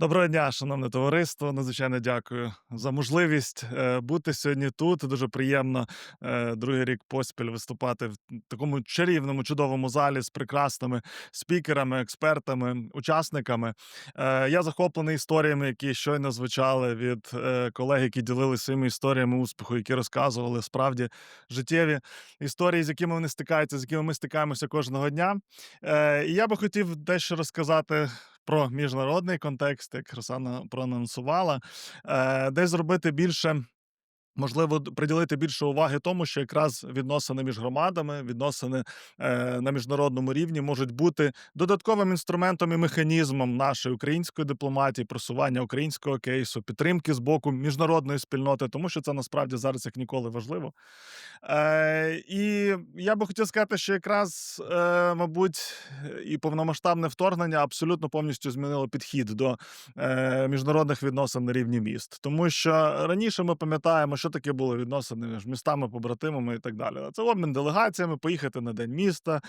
Доброго дня, шановне товариство. Надзвичайно дякую за можливість е, бути сьогодні тут. Дуже приємно е, другий рік поспіль виступати в такому чарівному, чудовому залі з прекрасними спікерами, експертами, учасниками. Е, Я захоплений історіями, які щойно звучали від колег, які ділилися своїми історіями успіху, які розказували справді життєві історії, з якими вони стикаються, з якими ми стикаємося кожного дня. І я би хотів дещо розказати про міжнародний контекст, як Росана проанонсувала, е, десь зробити більше. Можливо, приділити більше уваги тому, що якраз відносини між громадами, відносини е, на міжнародному рівні можуть бути додатковим інструментом і механізмом нашої української дипломатії, просування українського кейсу, підтримки з боку міжнародної спільноти, тому що це насправді зараз як ніколи важливо. Е, і я би хотів сказати, що якраз, е, мабуть, і повномасштабне вторгнення абсолютно повністю змінило підхід до е, міжнародних відносин на рівні міст. Тому що раніше ми пам'ятаємо, що таке було відносини між містами, побратимами і так далі. Це обмін делегаціями, поїхати на день міста,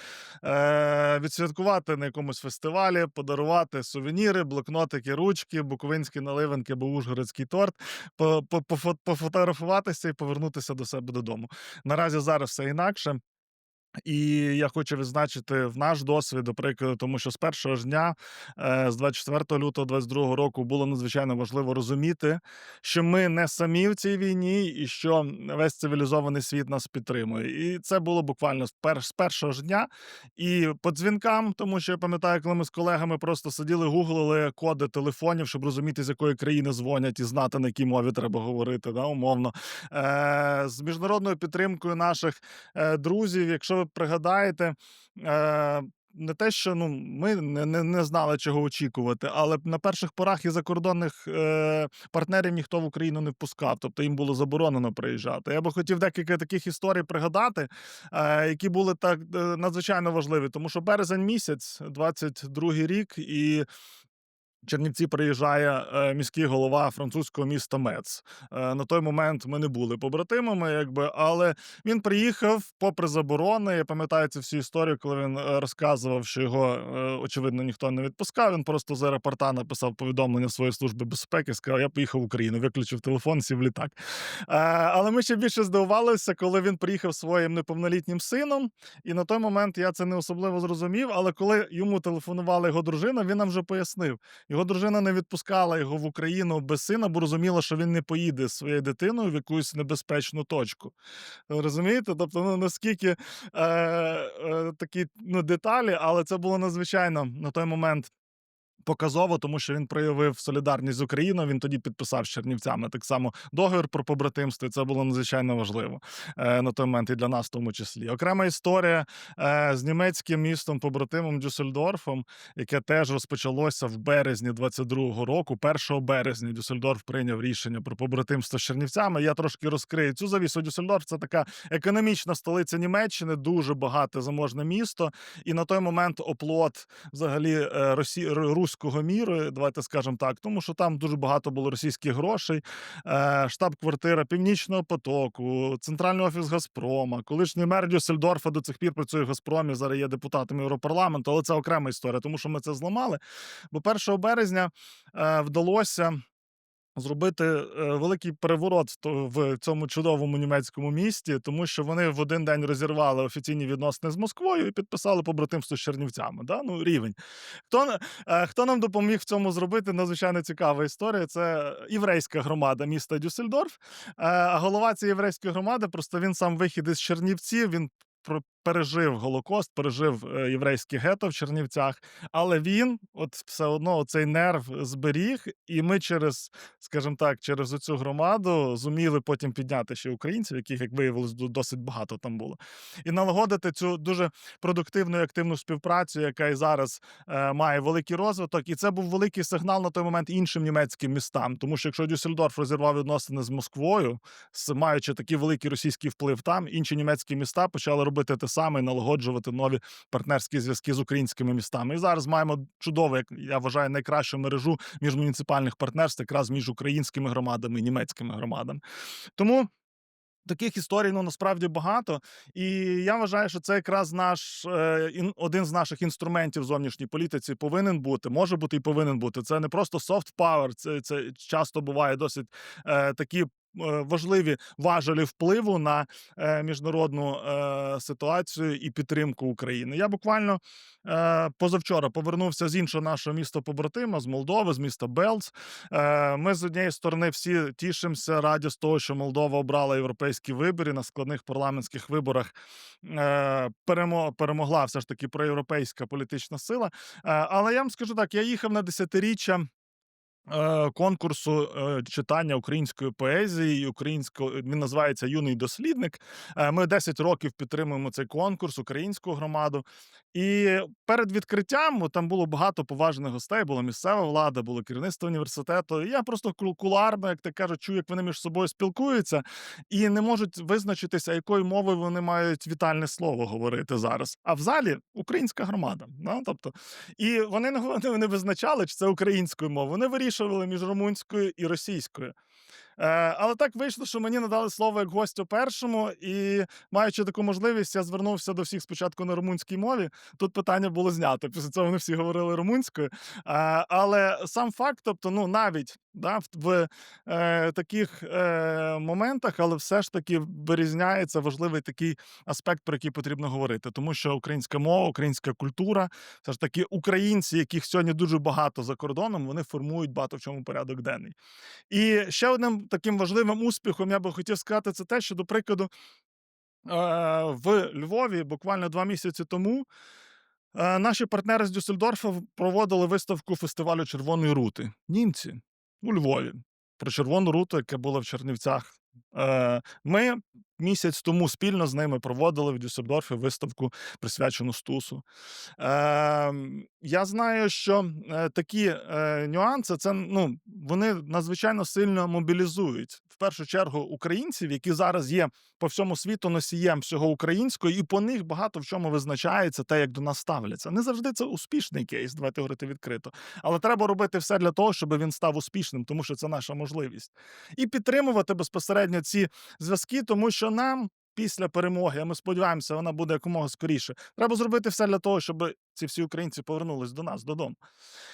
е, відсвяткувати на якомусь фестивалі, подарувати сувеніри, блокнотики, ручки, буковинські наливинки або ужгородський торт, по- по- пофотографуватися і повернутися до себе додому. Наразі зараз все інакше. І я хочу відзначити в наш досвід, до прикладу, тому що з першого ж дня, е, з 24 лютого 22 року, було надзвичайно важливо розуміти, що ми не самі в цій війні, і що весь цивілізований світ нас підтримує. І це було буквально з, першого ж дня. І по дзвінкам, тому що я пам'ятаю, коли ми з колегами просто сиділи, гуглили коди телефонів, щоб розуміти, з якої країни дзвонять, і знати, на якій мові треба говорити, да, умовно. Е, з міжнародною підтримкою наших е, друзів, якщо ви пригадаєте. Е, не те, що ну ми не, не, не знали, чого очікувати, але на перших порах і закордонних е, партнерів ніхто в Україну не впускав, тобто їм було заборонено приїжджати. Я би хотів декілька таких історій пригадати, е, які були так е, надзвичайно важливі, тому що березень місяць, 22-й рік, і Чернівці приїжджає е, міський голова французького міста Мец. Е, на той момент ми не були побратимами, якби, але він приїхав попри заборони. Я пам'ятаю ці всі історії, коли він е, розказував, що його очевидно ніхто не відпускав. Він просто з аеропорта написав повідомлення своєї служби безпеки. Сказав: Я поїхав в Україну, виключив телефон, сів в літак. Але ми ще більше здивувалися, коли він приїхав своїм неповнолітнім сином. І на той момент я це не особливо зрозумів. Але коли йому телефонувала його дружина, він нам вже пояснив. Його дружина не відпускала його в Україну без сина, бо розуміла, що він не поїде з своєю дитиною в якусь небезпечну точку. Розумієте? Тобто, ну наскільки е, е, такі ну, деталі, але це було надзвичайно на той момент. Показово, тому що він проявив солідарність з Україною. Він тоді підписав з Чернівцями так само договір про побратимство. і Це було надзвичайно важливо е, на той момент і для нас, в тому числі. Окрема історія е, з німецьким містом побратимом Дюссельдорфом, яке теж розпочалося в березні 22-го року. 1 березня Дюссельдорф прийняв рішення про побратимство з Чернівцями. Я трошки розкрию цю завісу. Дюссельдорф це така економічна столиця Німеччини, дуже багате заможне місто. І на той момент оплот взагалі е, Росі... міру, давайте скажемо так, тому що там дуже багато було російських грошей. Е, Штаб-квартира Північного потоку, центральний офіс Газпрома, колишній мер Дюссельдорфа до цих пір працює в Газпромі, зараз є депутатом Європарламенту, але це окрема історія, тому що ми це зламали. Бо 1 березня е, вдалося зробити е, великий переворот в цьому чудовому німецькому місті, тому що вони в один день розірвали офіційні відносини з Москвою і підписали побратимство з Чернівцями. Да? Ну, рівень. Хто, е, хто нам допоміг в цьому зробити? Надзвичайно цікава історія. Це єврейська громада міста Дюссельдорф. Е, А голова цієї єврейської громади, просто він сам вихід із Чернівців. Він про- пережив Голокост, пережив е, єврейське гето в Чернівцях, але він, от все одно, цей нерв зберіг, і ми через, скажімо так, через цю громаду зуміли потім підняти ще українців, яких, як виявилось, досить багато там було, і налагодити цю дуже продуктивну і активну співпрацю, яка і зараз е, має великий розвиток. І це був великий сигнал на той момент іншим німецьким містам. Тому що якщо Дюссельдорф розірвав відносини з Москвою, з маючи такий великий російський вплив там, інші німецькі міста почали робити те саме налагоджувати нові партнерські зв'язки з українськими містами. І зараз маємо чудову, як я вважаю, найкращу мережу міжмуніципальних партнерств якраз між українськими громадами і німецькими громадами. Тому. Таких історій ну насправді багато, і я вважаю, що це якраз наш е, один з наших інструментів в зовнішній політиці повинен бути, може бути і повинен бути. Це не просто soft power, це, це часто буває досить е, такі. Е, Важливі важелі впливу на е, міжнародну е, ситуацію і підтримку України. Я буквально позавчора повернувся з іншого нашого міста побратима з Молдови, з міста Белц. Ми з однієї сторони всі тішимося, раді з того, що Молдова обрала європейські вибори на складних парламентських виборах. Перемогла все ж таки проєвропейська політична сила. Але я вам скажу так: я їхав на десятиріччя. Е, Конкурсу е, читання української поезії, українського він називається Юний дослідник. Е, Ми 10 років підтримуємо цей конкурс, українську громаду. І перед відкриттям там було багато поважних гостей, була місцева влада, було керівництво університету. І я просто ку- кулуарно, як ти кажуть, чую, як вони між собою спілкуються і не можуть визначитися, якою мовою вони мають вітальне слово говорити зараз. А в залі українська громада. Ну, тобто, і вони не, визначали, чи це українською мовою. Вони вирішували між румунською і російською. Е, але так вийшло, що мені надали слово як гостю першому, і маючи таку можливість, я звернувся до всіх спочатку на румунській мові. Тут питання було знято. Після цього вони всі говорили румунською. Е, але сам факт, тобто, ну навіть да, в, е, таких е, моментах, але все ж таки вирізняється важливий такий аспект, про який потрібно говорити, тому що українська мова, українська культура, все ж таки українці, яких сьогодні дуже багато за кордоном, вони формують багато в чому порядок денний. І ще одним таким важливим успіхом я би хотів сказати, це те, що, до прикладу, е, в Львові буквально два місяці тому е, наші партнери з Дюссельдорфа проводили виставку фестивалю Червоної рути. Німці у Львові про червону руту, яка була в Чернівцях. Е, Ми місяць тому спільно з ними проводили в Дюссельдорфі виставку, присвячену Стусу. Ем, я знаю, що такі нюанси, це ну вони надзвичайно сильно мобілізують в першу чергу українців, які зараз є по всьому світу носієм всього українського, і по них багато в чому визначається те, як до нас ставляться. Не завжди це успішний кейс, давайте говорити відкрито. Але треба робити все для того, щоб він став успішним, тому що це наша можливість. І підтримувати безпосередньо ці зв'язки, тому що нам. Після перемоги, а ми сподіваємося, вона буде якомога скоріше. Треба зробити все для того, щоб ці всі українці повернулись до нас додому.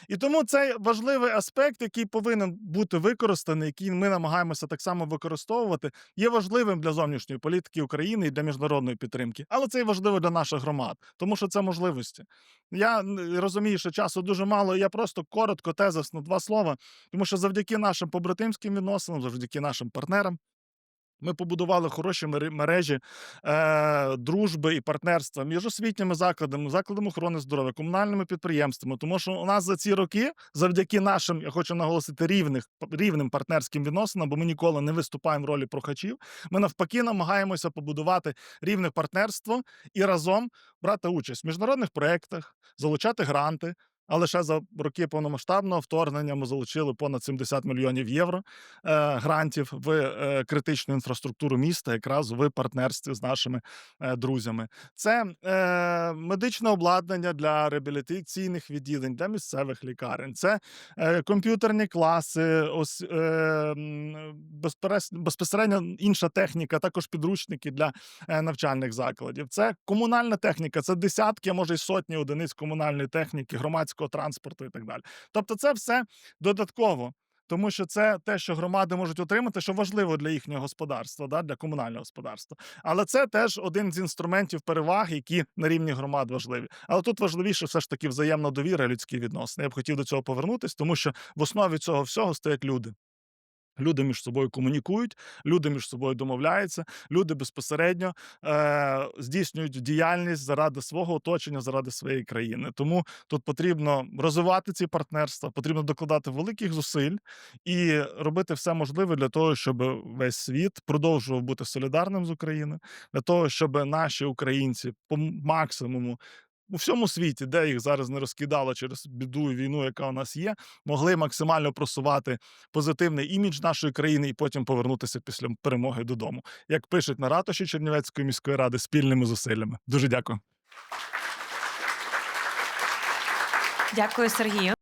І тому це важливий аспект, який повинен бути використаний, який ми намагаємося так само використовувати, є важливим для зовнішньої політики України і для міжнародної підтримки. Але це і важливо для наших громад, тому що це можливості. Я розумію, що часу дуже мало. і Я просто коротко тезисно два слова, тому що завдяки нашим побратимським відносинам, завдяки нашим партнерам. Ми побудували хороші мережі е, дружби і партнерства між освітніми закладами, закладами охорони здоров'я, комунальними підприємствами. Тому що у нас за ці роки, завдяки нашим, я хочу наголосити, рівних рівним партнерським відносинам, бо ми ніколи не виступаємо в ролі прохачів. Ми навпаки намагаємося побудувати рівне партнерство і разом брати участь в міжнародних проєктах, залучати гранти. А лише за роки повномасштабного вторгнення ми залучили понад 70 мільйонів євро е, грантів в е, критичну інфраструктуру міста, якраз в партнерстві з нашими е, друзями. Це медичне обладнання для реабілітаційних відділень, для місцевих лікарень, це комп'ютерні класи, ось безпосередньо інша техніка, також підручники для навчальних закладів. Це комунальна техніка, це десятки, а може й сотні одиниць комунальної техніки, громадського транспорту і так далі. Тобто, це все додатково. Тому що це те, що громади можуть отримати, що важливо для їхнього господарства, да, для комунального господарства. Але це теж один з інструментів переваг, які на рівні громад важливі. Але тут важливіше все ж таки взаємна довіра, людські відносини. Я б хотів до цього повернутися, тому що в основі цього всього стоять люди. Люди між собою комунікують, люди між собою домовляються, люди безпосередньо е, здійснюють діяльність заради свого оточення, заради своєї країни. Тому тут потрібно розвивати ці партнерства, потрібно докладати великих зусиль і робити все можливе для того, щоб весь світ продовжував бути солідарним з Україною, для того, щоб наші українці по максимуму. У всьому світі, де їх зараз не розкидало через біду і війну, яка у нас є, могли максимально просувати позитивний імідж нашої країни і потім повернутися після перемоги додому. Як пишуть на ратуші Чернівецької міської ради спільними зусиллями. Дуже дякую. Дякую, Сергію.